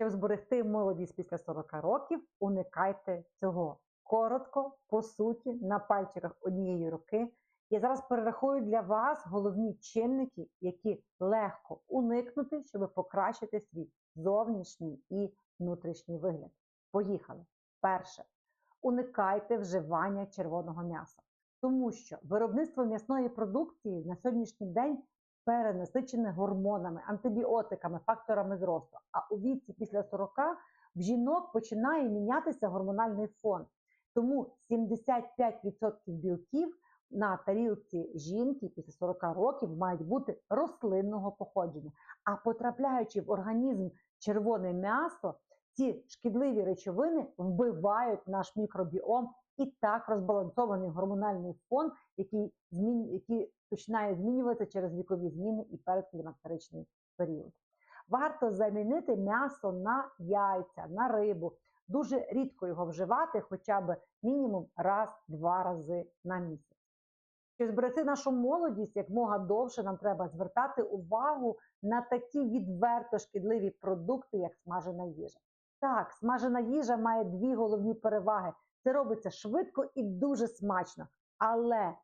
Щоб зберегти молодість після 40 років, уникайте цього. Коротко, по суті, на пальчиках однієї руки. Я зараз перерахую для вас головні чинники, які легко уникнути, щоб покращити свій зовнішній і внутрішній вигляд. Поїхали. Перше. Уникайте вживання червоного м'яса, тому що виробництво м'ясної продукції на сьогоднішній день перенасичене гормонами, антибіотиками, факторами зросту. А у віці після 40 в жінок починає мінятися гормональний фон. Тому 75% білків на тарілці жінки після 40 років мають бути рослинного походження. А потрапляючи в організм червоне м'ясо, ці шкідливі речовини вбивають наш мікробіом і так розбалансований гормональний фон, який змін... який починає змінюватися через вікові зміни і передклімактеричний період. Варто замінити м'ясо на яйця, на рибу. Дуже рідко його вживати, хоча б мінімум раз-два рази на місяць. Щоб зберегти нашу молодість як мога довше, нам треба звертати увагу на такі відверто шкідливі продукти, як смажена їжа. Так, смажена їжа має дві головні переваги: це робиться швидко і дуже смачно. Але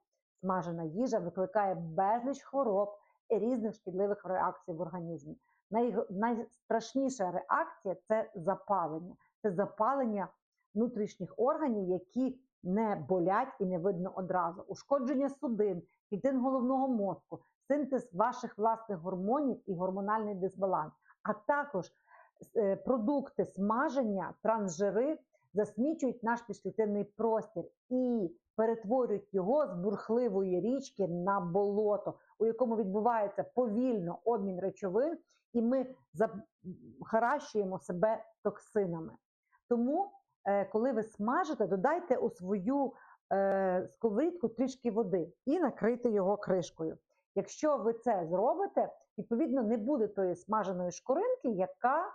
смажена їжа викликає безліч хвороб і різних шкідливих реакцій в організмі. Най... Найстрашніша реакція це запалення. Це запалення внутрішніх органів, які не болять і не видно одразу. Ушкодження судин, клітин головного мозку, синтез ваших власних гормонів і гормональний дисбаланс, а також продукти смаження, трансжири засмічують наш підшлітинний простір і перетворюють його з бурхливої річки на болото, у якому відбувається повільно обмін речовин, і ми захаращуємо себе токсинами. Тому, е, коли ви смажите, додайте у свою е, сковорідку трішки води і накрийте його кришкою. Якщо ви це зробите, відповідно не буде тої смаженої шкоринки, яка е,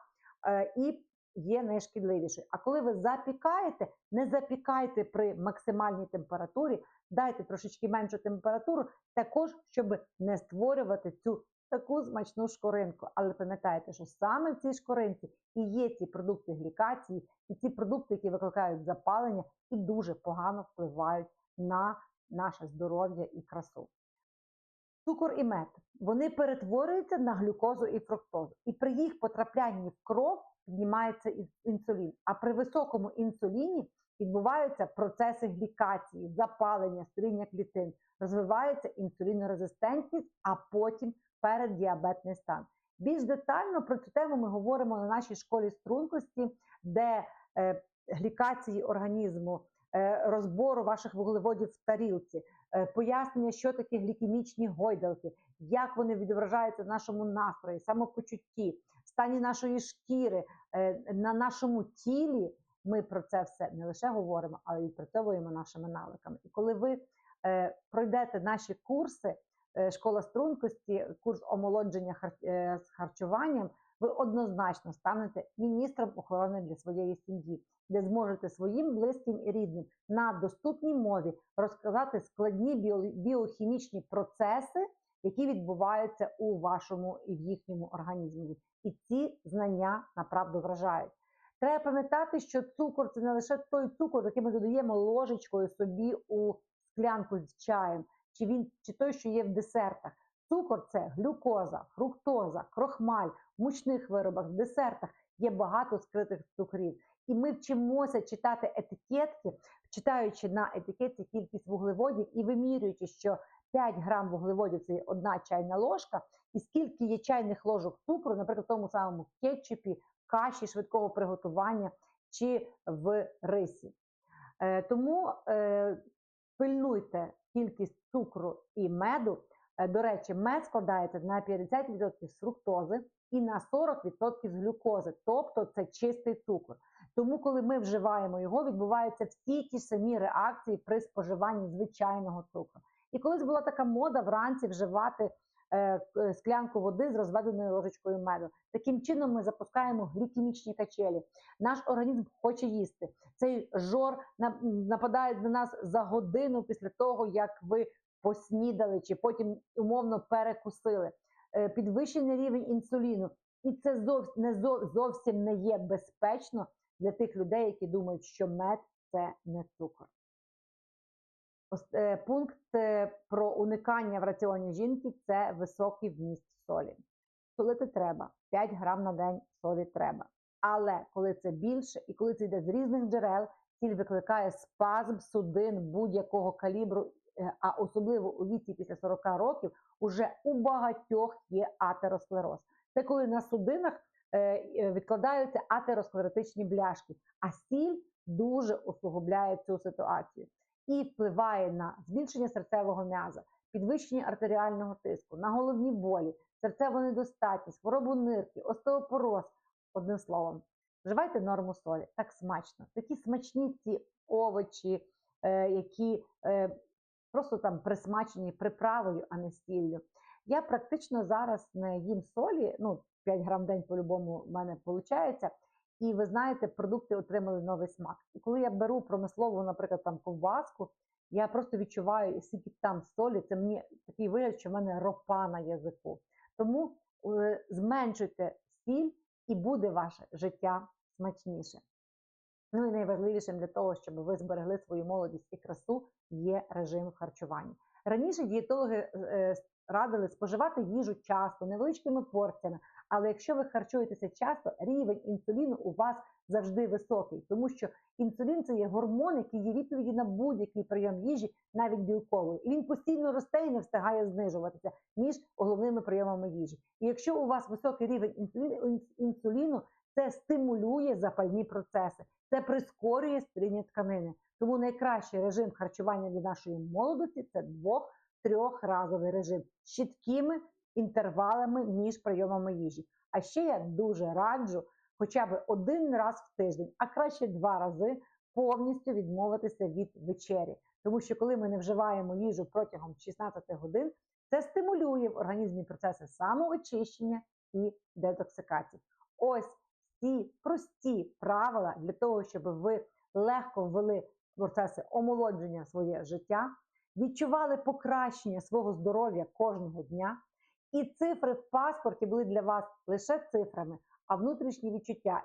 і є найшкідливішою. А коли ви запікаєте, не запікайте при максимальній температурі, дайте трошечки меншу температуру, також, щоб не створювати цю таку смачну шкоринку. Але пам'ятайте, що саме в цій шкоринці і є ці продукти глікації, і ці продукти, які викликають запалення і дуже погано впливають на наше здоров'я і красу. Цукор і мед вони перетворюються на глюкозу і фруктозу. І при їх потраплянні в кров піднімається інсулін. А при високому інсуліні відбуваються процеси глікації, запалення, старіння клітин, розвивається інсулінорезистентність, а потім переддіабетний стан. Більш детально про цю тему ми говоримо на нашій школі стрункості, де е, глікації організму, е, розбору ваших вуглеводів в тарілці, пояснення, що таке глікемічні гойдалки, як вони відображаються в нашому настрої, самопочутті, стані нашої шкіри, е, на нашому тілі. Ми про це все не лише говоримо, але й відпрацьовуємо нашими навиками. І коли ви е, пройдете наші курси, е, школа стрункості, курс омолодження е, з харчуванням, ви однозначно станете міністром охорони для своєї сім'ї, де зможете своїм близьким і рідним на доступній мові розказати складні біо, біохімічні процеси, які відбуваються у вашому і в їхньому організмі. І ці знання направду вражають. Треба пам'ятати, що цукор це не лише той цукор, який ми додаємо ложечкою собі у склянку з чаєм, чи він чи той, що є в десертах. Цукор це глюкоза, фруктоза, крохмаль, в мучних виробах, в десертах є багато скритих цукрів. І ми вчимося читати етикетки, читаючи на етикетці кількість вуглеводів і вимірюючи, що 5 грам вуглеводів це одна чайна ложка, і скільки є чайних ложок цукру, наприклад, в тому самому кетчупі, каші швидкого приготування чи в рисі. Е, тому е, пильнуйте кількість цукру і меду. Е, до речі, мед складається на 50% з фруктози і на 40% з глюкози, тобто це чистий цукор. Тому, коли ми вживаємо його, відбуваються всі ті самі реакції при споживанні звичайного цукру. І колись була така мода вранці вживати е, склянку води з розведеною ложечкою меду. Таким чином ми запускаємо глікемічні качелі. Наш організм хоче їсти. Цей жор нападає на нас за годину після того, як ви поснідали чи потім умовно перекусили. Е, підвищений рівень інсуліну. І це зовс- не зо- зовсім не є безпечно для тих людей, які думають, що мед це не цукор. Е, Пункт е, про уникання в раціоні жінки це високий вміст солі. Солити треба, 5 грам на день солі треба. Але коли це більше і коли це йде з різних джерел, сіль викликає спазм судин будь-якого калібру, е, а особливо у віці після 40 років уже у багатьох є атеросклероз. Це коли на судинах е, е, відкладаються атеросклеротичні бляшки, а сіль дуже усугубляє цю ситуацію і впливає на збільшення серцевого м'яза, підвищення артеріального тиску, на головні болі, серцеву недостатність, хворобу нирки, остеопороз. Одним словом, вживайте норму солі, так смачно. Такі смачні ці овочі, е, які е, просто там присмачені приправою, а не сіллю. Я практично зараз не їм солі, ну 5 грам в день по-любому в мене виходить. І ви знаєте, продукти отримали новий смак. І коли я беру промислову, наприклад, там ковбаску, я просто відчуваю, скільки там солі, це мені такий вигляд, що в мене ропа на язику. Тому е, зменшуйте сіль, і буде ваше життя смачніше. Ну і найважливішим для того, щоб ви зберегли свою молодість і красу, є режим харчування. Раніше дієтологи е, радили споживати їжу часто, невеличкими порціями, але якщо ви харчуєтеся часто, рівень інсуліну у вас завжди високий, тому що інсулін це є гормон, який є відповіді на будь-який прийом їжі, навіть білкової. І він постійно росте і не встигає знижуватися між головними прийомами їжі. І якщо у вас високий рівень інсуліну, це стимулює запальні процеси, це прискорює старіння тканини. Тому найкращий режим харчування для нашої молодості це двох-трьохразовий режим з чіткими інтервалами між прийомами їжі. А ще я дуже раджу хоча б один раз в тиждень, а краще два рази повністю відмовитися від вечері. Тому що коли ми не вживаємо їжу протягом 16 годин, це стимулює в організмі процеси самоочищення і детоксикації. Ось ці прості правила для того, щоб ви легко ввели процеси омолодження в своє життя, відчували покращення свого здоров'я кожного дня, і цифри в паспорті були для вас лише цифрами, а внутрішні відчуття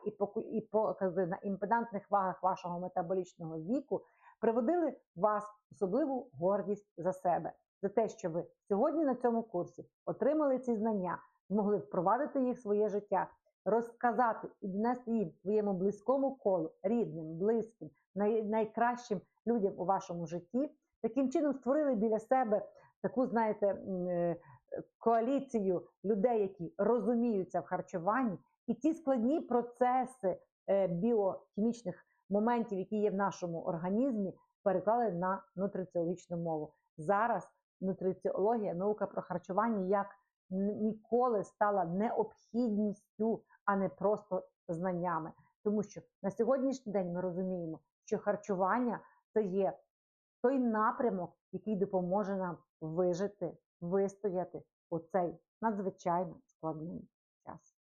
і покази на імпедантних вагах вашого метаболічного віку приводили вас особливу гордість за себе, за те, що ви сьогодні на цьому курсі отримали ці знання, змогли впровадити їх в своє життя, розказати і донести їм своєму близькому колу, рідним, близьким, най- найкращим людям у вашому житті. Таким чином створили біля себе таку, знаєте, е, коаліцію людей, які розуміються в харчуванні, і ці складні процеси е, біохімічних моментів, які є в нашому організмі, переклали на нутриціологічну мову. Зараз нутриціологія, наука про харчування як ніколи стала необхідністю, а не просто знаннями. Тому що на сьогоднішній день ми розуміємо, що харчування це є той напрямок, який допоможе нам вижити, вистояти у цей надзвичайно складний час.